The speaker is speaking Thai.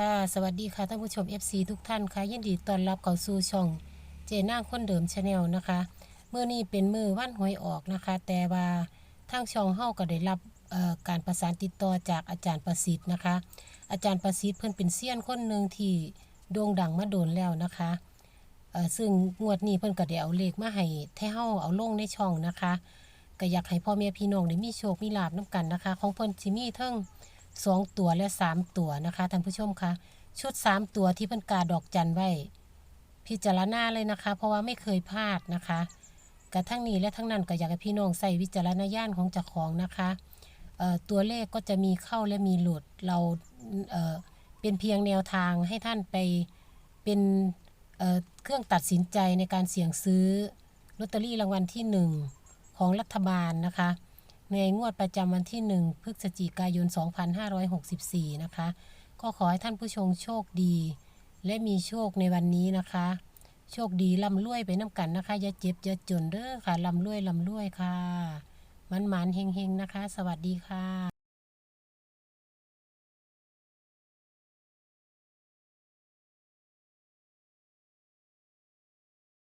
ค่ะ สวัสดีค่ะท่านผู้ชม FC ทุกท่านค่ะยินดีต้อนรับเข้าสู่ช่องเจน่าคนเดิมชาแนลนะคะมื้อนี้เป็นมือวันหวยออกนะคะ แต่ว่าทางช่องเฮาก็ได้รับการประสานติดต่อจากอาจารย์ประสิทธิ์นะคะ อาจารย์ประสิทธิ์เพิ่นเป็นเซียนคนหนึ่งที่โด่งดังมาโดนแล้วนะคะซึ่งงวดนี้เพิ่นก็ได้เอาเลขมาให้ให้เฮาเอาลงในช่องนะคะก็อยากให้พ่อแม่พี่น้องได้มีโชคมีลาภนํกันนะคะ ของเพิ่นสิมีเทั้ง สองตัวและสามตัวนะคะท่านผู้ชมคะชุดสามตัวที่เพิ่นกาดอกจันไว้ พิจารณาเลยนะคะ เพราะว่าไม่เคยพลาดนะคะกระทั้งนี้และทั้งนั้นก็อยากให้พี่น้องใส่วิจารณญาณของเจ้าของนะคะตัวเลขก็จะมีเข้าและมีหลุดเราเเป็นเพียงแนวทางให้ท่านไปเป็นเเครื่องตัดสินใจในการเสี่ยงซื้อลอตเตอรี่รางวัลที่หนึ่งของรัฐบาลนะคะ ในงวดประจำวันที่ 1 พฤศจิกายน 2564 นะคะ ก็ขอให้ท่านผู้ชมโชคดี และมีโชคในวันนี้นะคะ โชคดีลำรวยไปน้ำกันนะคะอย่าเจ็บอย่าจนเด้อค่ะลำรวยลำรวยค่ะมันหมานเฮงๆนะคะ สวัสดีค่ะ